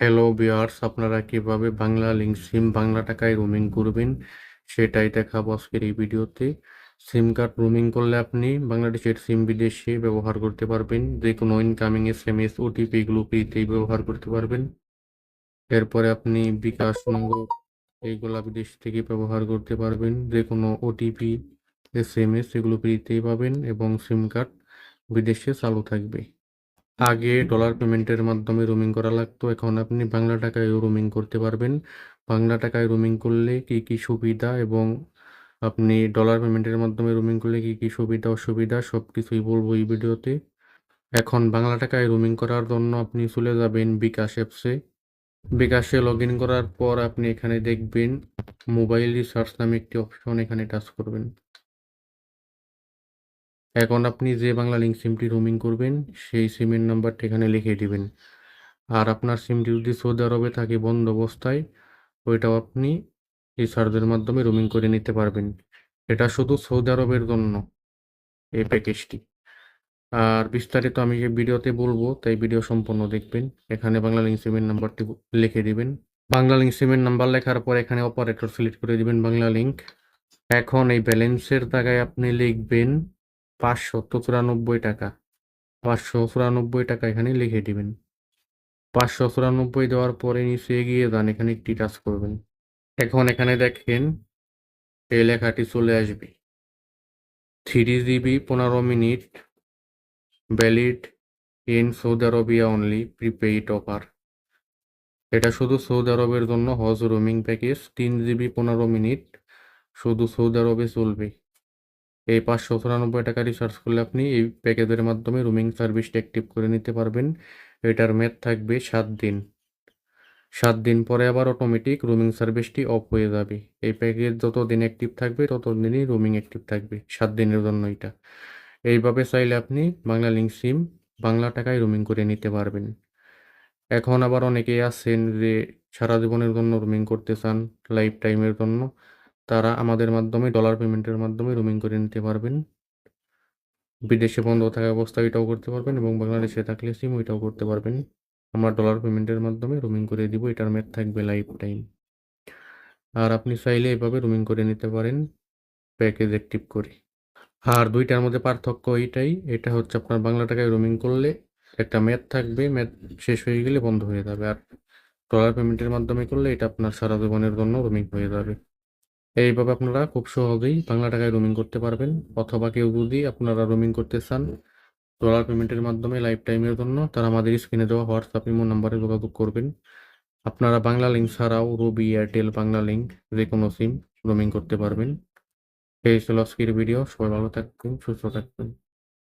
Hello viewers আপনারা কীভাবে Bangla link সিম বাংলা টাকায় রোমিং করবেন, সেটাই দেখাবো আজকের এই ভিডিওতে। সিম কার্ড রোমিং করলে আপনি বাংলাদেশের সিম বিদেশে ব্যবহার করতে পারবেন, যে কোনো incoming S M S OTP এগুলো ফ্রিতেই ব্যবহার করতে পারবেন। এরপরে আপনি বিকাশ নগদ এইগুলা বিদেশ থেকে ব্যবহার করতে পারবেন, যে কোনো ওটিপি এস এম এস এগুলো ফ্রিতেই পাবেন এবং সিম কার্ড বিদেশে চালু থাকবে। আগে ডলার পেমেন্টের মাধ্যমে রোমিং করা লাগতো। এখন আপনি বাংলা টাকায় রোমিং করতে পারবেন। বাংলা টাকায় রোমিং করলে কি কি সুবিধা এবং আপনি ডলার পেমেন্টের মাধ্যমে রোমিং করলে কি কি সুবিধা, অসুবিধা সব কিছুই বলব এই ভিডিওতে। এখন বাংলা টাকায় রোমিং করার জন্য আপনি চলে যাবেন বিকাশ অ্যাপসে বিকাশে লগ ইন করার পর আপনি এখানে দেখবেন মোবাইল রিসার্চ নামে একটি অপশন এখানে টাচ করবেন। এখন আপনি যে বাংলা লিঙ্ক সিমটি রোমিং করবেন, সেই সিমের নাম্বারটা এখানে লিখে দিবেন। আর আপনার সিমটি যদি সৌদি আরবে থাকে বন্ধ অবস্থায়, ওইটাও আপনি রিচার্জের মাধ্যমে রোমিং করে নিতে পারবেন। এটা শুধু সৌদি আরবের জন্য এই প্যাকেজটি আর বিস্তারিত আমি যে ভিডিওতে বলব, তাই ভিডিও সম্পূর্ণ দেখবেন। এখানে বাংলা লিঙ্ক সিমের নাম্বারটি লিখে দিবেন। বাংলা লিঙ্ক সিমের নাম্বার লেখার পর এখানে অপারেটর সিলেক্ট করে দিবেন বাংলা লিঙ্ক এখন এই ব্যালেন্সের জায়গায় আপনি লিখবেন পাঁচশো চুরানব্বই টাকা। পাঁচশো চুরানব্বই টাকা এখানে লিখে দিবেন। পাঁচশো চুরানব্বই দেওয়ার পরে নিচে এগিয়ে যান, এখানে একটি টাচ করবেন। এখন এখানে দেখেন, এই লেখাটি চলে আসবে। থ্রি জিবি, পনেরো minute, valid in Saudi Arabia only prepaid offer এটা শুধু সৌদি আরবের জন্য, হজ রোমিং প্যাকেজ তিন জিবি, পনেরো মিনিট, শুধু সৌদি আরবে চলবে। এই পাঁচশো চুরানব্বই টাকা রিচার্জ করলে আপনি এই প্যাকেজের মাধ্যমে রুমিং সার্ভিসটা অ্যাক্টিভ করে নিতে পারবেন। এটার মেয়াদ থাকবে সাত দিন। সাত দিন পরে আবার অটোমেটিক রুমিং সার্ভিসটি অফ হয়ে যাবে। এই প্যাকেজ যত দিন অ্যাক্টিভ থাকবে তত দিনই রুমিং অ্যাক্টিভ থাকবে, সাত দিনের জন্য এটা। এইভাবে চাইলে আপনি বাংলা লিঙ্ক সিম বাংলা টাকায় রুমিং করে নিতে পারবেন। এখন আবার অনেকেই আছেন যে সারা জীবনের জন্য রুমিং করতে চান লাইফ টাইমের জন্য। তারা আমাদের মাধ্যমে ডলার পেমেন্টের মাধ্যমে রুমিং করে নিতে পারবেন। বিদেশে বন্ধ থাকা অবস্থায় এটাও করতে পারবেন এবং বাংলাদেশে থাকলে সিম ওইটাও করতে পারবেন। আমরা ডলার পেমেন্টের মাধ্যমে রুমিং করে দিব, এটার মেয়াদ থাকবে লাইফ টাইম আর আপনি চাইলে এভাবে রুমিং করে নিতে পারেন প্যাকেজ অ্যাক্টিভ করে। আর দুইটার মধ্যে পার্থক্য এইটাই, এটা হচ্ছে আপনার বাংলা টাকায় রুমিং করলে একটা মেয়াদ থাকবে মেয়াদ শেষ হয়ে গেলে বন্ধ হয়ে যাবে। আর ডলার পেমেন্টের মাধ্যমে করলে এটা আপনার সারা জীবনের জন্য রুমিং হয়ে যাবে। এইভাবে আপনারা খুব সহজেই বাংলা টাকায় রোমিং করতে পারবেন। অথবা কেউ যদি আপনারা রোমিং করতে চান ডলার পেমেন্টের মাধ্যমে লাইফ টাইমের জন্য, তারা আমাদের স্ক্রিনে দেওয়া হোয়াটসঅ্যাপ ইমো নাম্বারে যোগাযোগ করবেন। আপনারা বাংলা লিঙ্ক ছাড়াও রবি এয়ারটেল বাংলা লিঙ্ক যে কোনো সিম রোমিং করতে পারবেন। এই ছিল আজকের ভিডিও সবাই ভালো থাকবেন, সুস্থ থাকবেন।